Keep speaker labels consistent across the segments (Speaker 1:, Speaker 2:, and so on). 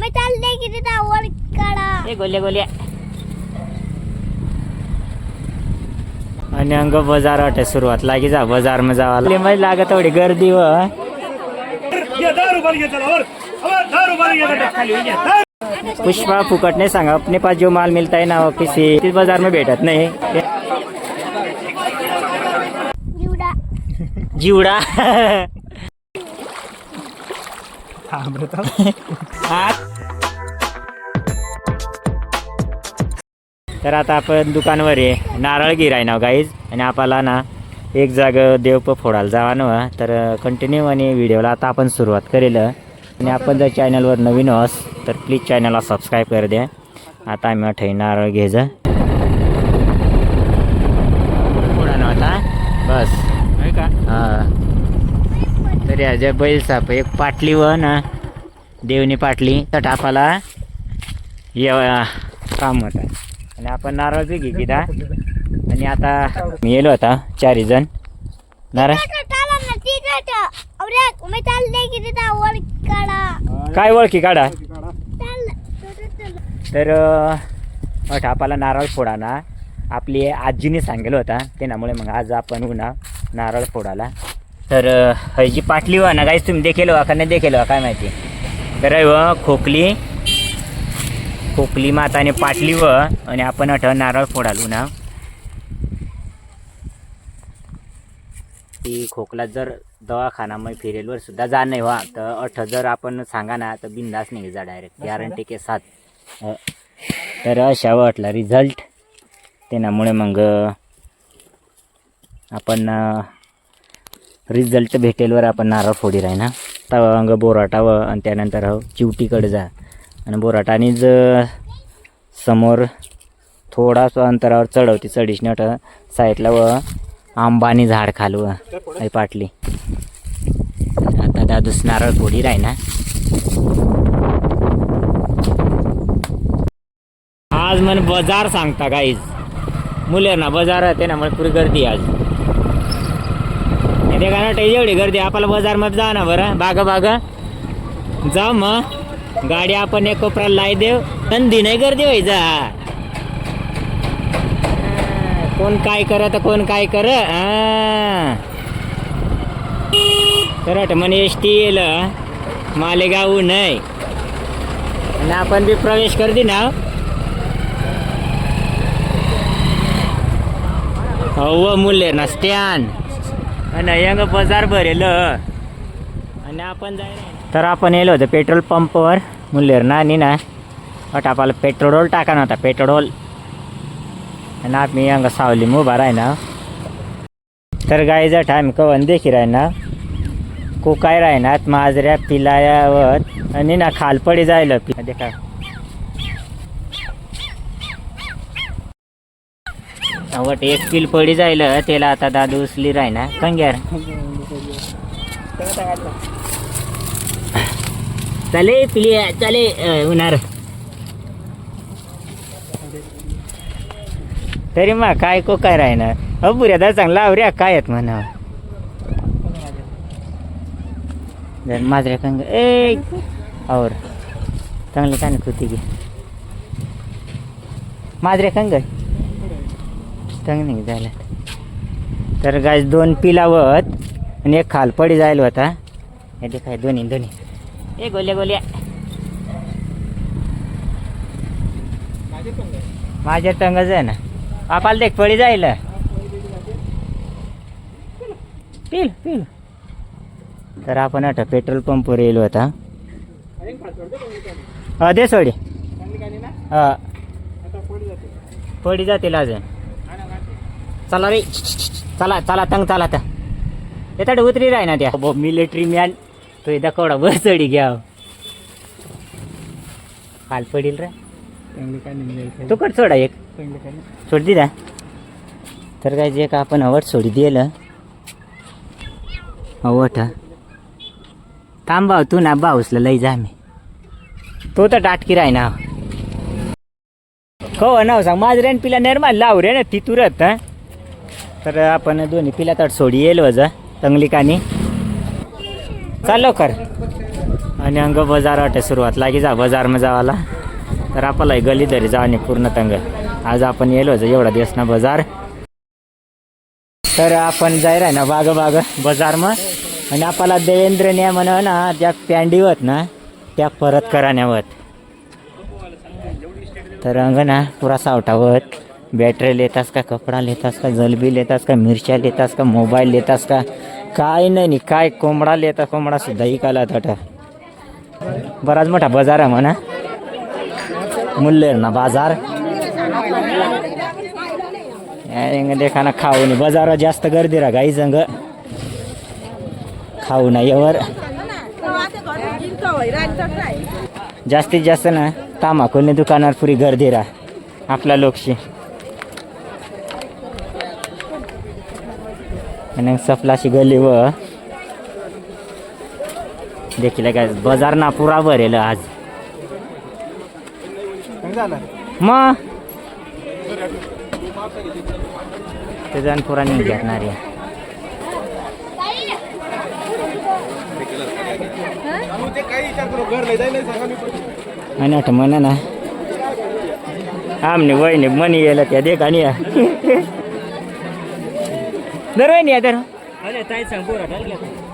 Speaker 1: मी चालले की तिथं वर काढा.
Speaker 2: ए गोल्या गोल्या. आणि अंग बाजार वाटे सुरुवात. लागी जा बाजारमध्ये जावा. मध्ये लागत थोडी गर्दी व. पुष्पा फुकट नहीं सांगा अपने पास जो माल मिलता है ना वो किसी इस बाजार में भेटत नहीं।
Speaker 1: जीवडा.
Speaker 2: जिवडा तर आता आपण दुकानवर आहे. नारळ आहे ना गाईज आणि आपल्याला ना एक जाग देवप फोडायला जावा ना तर कंटिन्यू आणि व्हिडिओला आता आपण सुरुवात करेल. आणि आपण जर चॅनलवर नवीन अस तर प्लीज चॅनलला सबस्क्राईब कर द्या. आता आम्ही ठेवी नारळ घे जा फोडा ना आता बस आहे का हां तर या जे बैल साप. एक पाटली व ना देवनी पाटली तर टापाला ये काम होतं. आणि आपण नारळ बी घे किदा? आणि आता मी येलो होता चारी जण. नारळ काय ओळखी काढा? तर अ, टापाला नारळ फोडाना आपली आजीने सांगेलं होता त्यामुळे मग आज आपण उन्हा नारळ फोडाला तर जी पाटली वा ना गाईस तुम्ही देखेल वा का नाही देखेल वा काय माहिती. तर हय व खोकली खोकली माताने पाटली व आणि आपण अठ नारळ फोडाल उन्हा. ती खोकला जर दवाखानामध्ये फिरेलवर सुद्धा जा नाही व्हा तर अठ जर आपण सांगा ना तर बिंदास नाही जा डायरेक्ट गॅरंटी के साथ तर अशा वाटला रिझल्ट त्यामुळे मग आपण रिझल्ट भेटेलवर आपण नारळ फोडी राही ना. तवा अंग बोराटा व आणि त्यानंतर हो चिवटीकडे जा. आणि बोराटाने ज समोर थोडासा अंतरावर चढवती चढीश नट साईडला व आंबानी झाड खालू आई पाटली. आता दादूस नारळ फोडी राही ना. आज मन बाजार सांगता काहीच मुले ना बाजार आहे ना मला पुरी गर्दी आहे आज. ते का एवढी गर्दी आपल्याला बाजारमध्ये जा ना बरं. बागा बागा. जा मग. गाडी आपण एक कोपऱ्याला लाई देव संधी नाही गर्दी व्हायचा. कोण काय करत कोण काय कर करट म्हणे एस टी येल मालेगाव नाही. आणि आपण बी प्रवेश कर दे ना. हो मूल्य ना स्टँड आणि यंग बाजार भरेल. आणि आपण जाय तर आपण येलो होतो पेट्रोल पंपवर. मुल्लेर ना आणि ना. वाट आपल्याला पेट्रोल टाका नव्हता पेट्रोल आणि आम्ही यंग सावली उभा राही ना तर गाईचा आम्ही कवन देखी राही ना को काय राहणार माजऱ्या पिलायावर. आणि ना खालपडी जायला. देखा वट एक पिल पडी जाईल त्याला आता दादू उचली राही ना. कंग्यार चले पिलिया चले अं, उन्हार. तरी मग काय को काय राहणार अ बुऱ्या दा चांगला आवऱ्या काय आहेत म्हणा? जर माझ्या कंग ए और चांगलं कान कृती घे. माझ्या कंग. चांगली झालं. तर गाय दोन पिलावत आणि एक खालपडी जायला होता. हे ते काय दोन्ही दोन्ही. ए गोल्या गोल्या. माझ्या टंगच आहे ना. आपल्याला देख पडी जाईल पिल पिल. तर आपण आता पेट्रोल पंपवर येलो होता. हा दे सोडी. हा पडी जातील अजून. चला रे. चला चला तंग चला आता. येतात उतरी राही ना त्या. मिलिटरी मॅन तो एकदा कोडा बस चढी घ्या खाल पडील रे. तू कट सोडा एक. सोड दिला. तर काय जे का आपण हवट सोडी दिलं. हवट थांब भाऊ तू ना भाऊसला लई जा मी. तो तर टाटकी राही ना. कव नाव सांग. माझ्या पिला निर्माण लाव रे ना ती तुरत हं? तर आपण दोन्ही पिला तर सोडी येईल वजा तंगलिकानी चाललो लवकर. आणि अंग बाजार वाटे सुरुवात. लागी जा बाजारमा जावाला. तर आपला गली तरी जा आणि पूर्ण तंग. आज आपण येलो वजा एवढा दिवस ना बाजार. तर आपण जाय राय ना बाग बाग बाजारमा आणि आपल्याला न्या म्हण ना त्या पॅन्डीवत होत ना त्या परत कराण्यावत. तर अंग ना पुरा सावटावत बॅटरी लेतास का कपडा लेतास का जलबी लेतास का मिरच्या लेतास का मोबाईल लेतास का? काय नाही काय कोंबडा लेता कोंबडा सुद्धा इकाला तटा बराच मोठा बाजार आहे म्हणा. मुल्लेर ना बाजार. यांग देखा ना खाऊ नाही बाजारात जास्त गर्दी रा गाई संग. खाऊ ना यावर. जास्तीत जास्त ना तामाकुलने दुकानावर पुरी गर्दी रा आपल्या लोकशी. आणि सफलाशी गली व देखील काय बाजार ना पुरा भरेल आज मग ते जाण पुरा घेणार आहे आणि आठ म्हणा ना आमने वहिनी मनी गेला त्या देखानी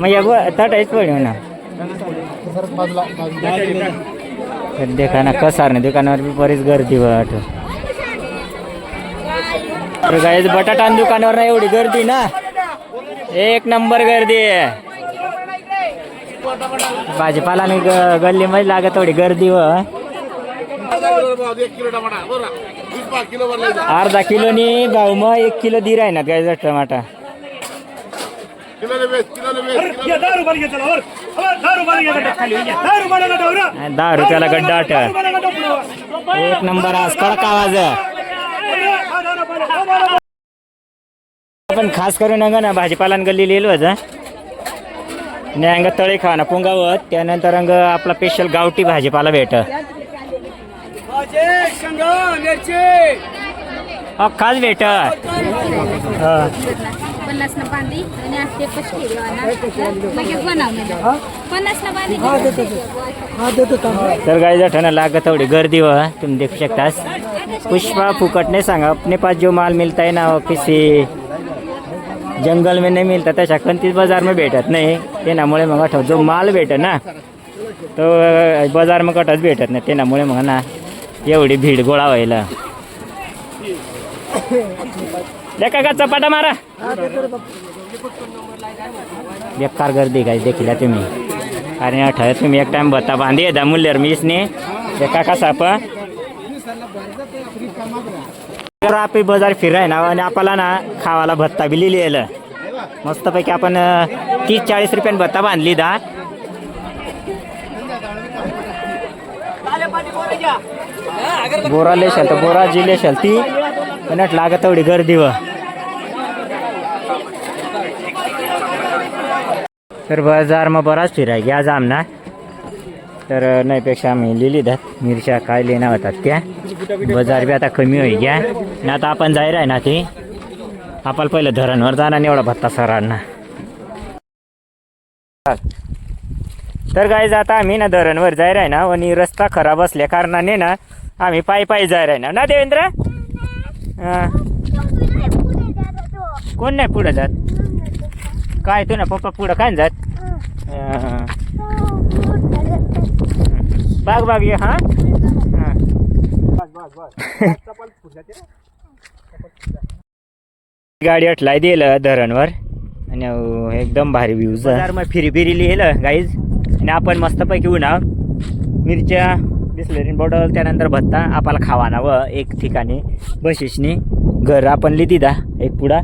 Speaker 2: मग या तटायच पड ना. तर देखा ना कसार नाही दुकानावर बी बरीच गर्दी वाट. गाईज बटाटा दुकानावर ना एवढी गर्दी ना. एक नंबर गर्दी. आहे भाजीपाला आणि ग- गल्लीमध्ये लागत थोडी गर्दी व अर्धा किलोनी भाऊ मग एक किलो दी राही ना गायचा टमाटा.
Speaker 3: दहा रुपयाला घेतला वर अहो, दहा रुपयाला घेतला खाली दहा रुपयाला नका वर.
Speaker 2: आणि दहा रुपयाला गड्डा आठ. एक नंबर आज कडक आवाज
Speaker 3: हा, दहा रुपयाला, दहा रुपयाला.
Speaker 2: पण खास करून अंग ना भाजीपाला गल्ली लिहिलं होतं. आणि अंग तळे खाना पुंगावत. त्यानंतर अंग आपला स्पेशल गावठी भाजीपाला भेट. खास भेट.
Speaker 4: आणि आज ते केली. लगेच
Speaker 2: तर गाई जठण लागत थोडी गर्दी व तुम्ही देखू शकतास. पुष्पा फुकट नहीं सांगा अपने पास जो माल मिलता है ना वो किसी जंगल में नहीं मिलता तशा कोणतीच बाजार में भेटत नाही. त्यामुळे मग आठव जो माल भेटत ना तो बाजार मग कटच भेटत नाही. त्यामुळे मग ना एवढी भीड गोळा व्हायला. लेका का चपाटा मारा? बेकार गर्दी काय देखील तुम्ही. आणि अठरा तुम्ही एक टाइम बता बांधी येता मुल्यर मीच इसने एका का साप? आपली बाजार फिराय ना आणि आपल्याला ना खावाला भत्ता बी लिहिलेलं मस्तपैकी आपण तीस चाळीस रुपयाने भत्ता बांधली दा. बोरा लेशाल तर बोरा जी लेशाल ती. पण लागत तेवढी गर्दी व तर बाजार मग बराच फिराय घ्या आज ना. तर नाहीपेक्षा आम्ही लिहिली द्यात मिरच्या काय लेणार होतात त्या. बाजार बी आता कमी होई घ्या. ना आता आपण जाय राय ना ते. आपल्याला पहिलं धरणवर जाणार एवढा भत्ता सरांना तर काय आता आम्ही ना धरणवर जाय राय ना आणि रस्ता खराब असल्या कारणाने ना आम्ही पायी पायी जाय राय ना. ना देवेंद्र? हा. कोण नाही पुढं जात? काय तू ना पप्पा पुढं काय नाही जात? हा. बाग बाग ये हा? हा. गाडी अटलाय दिल धरणवर. आणि अहो, एकदम भारी व्ह्यूज मग फिरी फिरी लिहिलं गाईज आणि आपण मस्तपैकी उन्हा मिरच्या बिस्लरी बॉटल त्यानंतर भत्ता आपल्याला खावाना व एक ठिकाणी बशीसनी घर आपण लिहिती दा एक पुडा.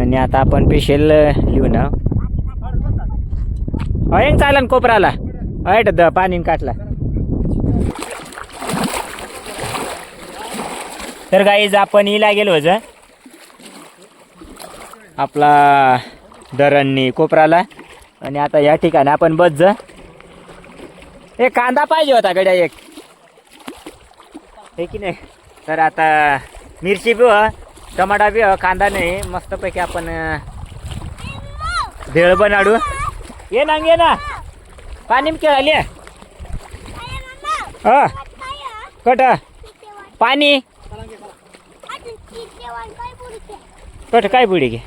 Speaker 2: आणि आता आपण स्पेशल लिहून अयंग चालन कोपराला अयट द पाणी काटला. तर गाईज आपण इला गेलो ज. आपला धरणनी कोपराला आणि आता या ठिकाणी आपण बस जा. एक कांदा पाहिजे होता गड्या एक. हे की नाही? तर आता मिरची बी हो टमाटा बी हो कांदा नाही मस्तपैकी आपण भेळ बनाडू. ये ना ये ना. पाणी खेळाली
Speaker 1: हा?
Speaker 2: कट पाणी.
Speaker 1: काय
Speaker 2: कट काय पुढे घे.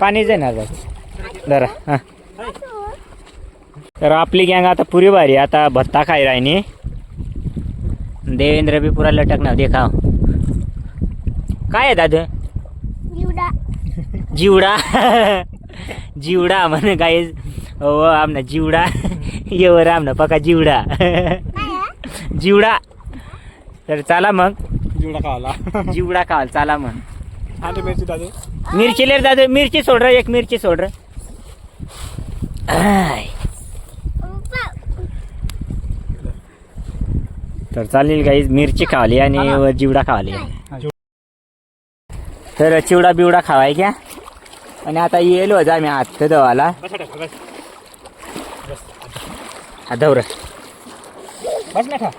Speaker 2: पाणी जाणार जरा हां. तर आपली गँग आता पुरी भारी आता भत्ता खाई राहिनी देवेंद्र बी पुरा लटकणार देखाव. काय आहे दादू?
Speaker 1: एवढा.
Speaker 2: जिवडा? जिवडा म्हण काय? हो आमना जिवडा. येवर आमना पका जिवडा.
Speaker 1: काय?
Speaker 2: जिवडा. तर चला मग.
Speaker 3: जीवडा खावाला
Speaker 2: जिवडा खाल चला मग.
Speaker 3: आणि मिरची दादू.
Speaker 2: मिरची लेर दादू मिरची सोड रे एक मिरची सोड रे आय.
Speaker 1: पप्पा,
Speaker 2: तर चालेल काही मिरची खावली आणि व जिवडा खावली तर चिवडा बिवडा खावाय घ्या. आणि आता येलो जा मी हात धवाला
Speaker 3: बस टाक बस.
Speaker 2: हात धवर
Speaker 3: बस ना खा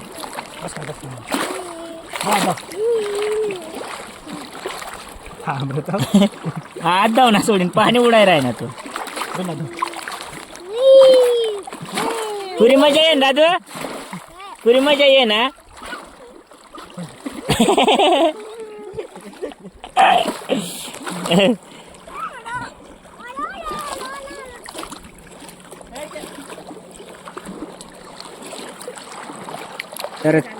Speaker 3: हा हा
Speaker 2: हात धाव ना सोडीन. पाणी उडाय राही ना तू पुरी मजा ये ना दादू पुरी मजा ये ना तर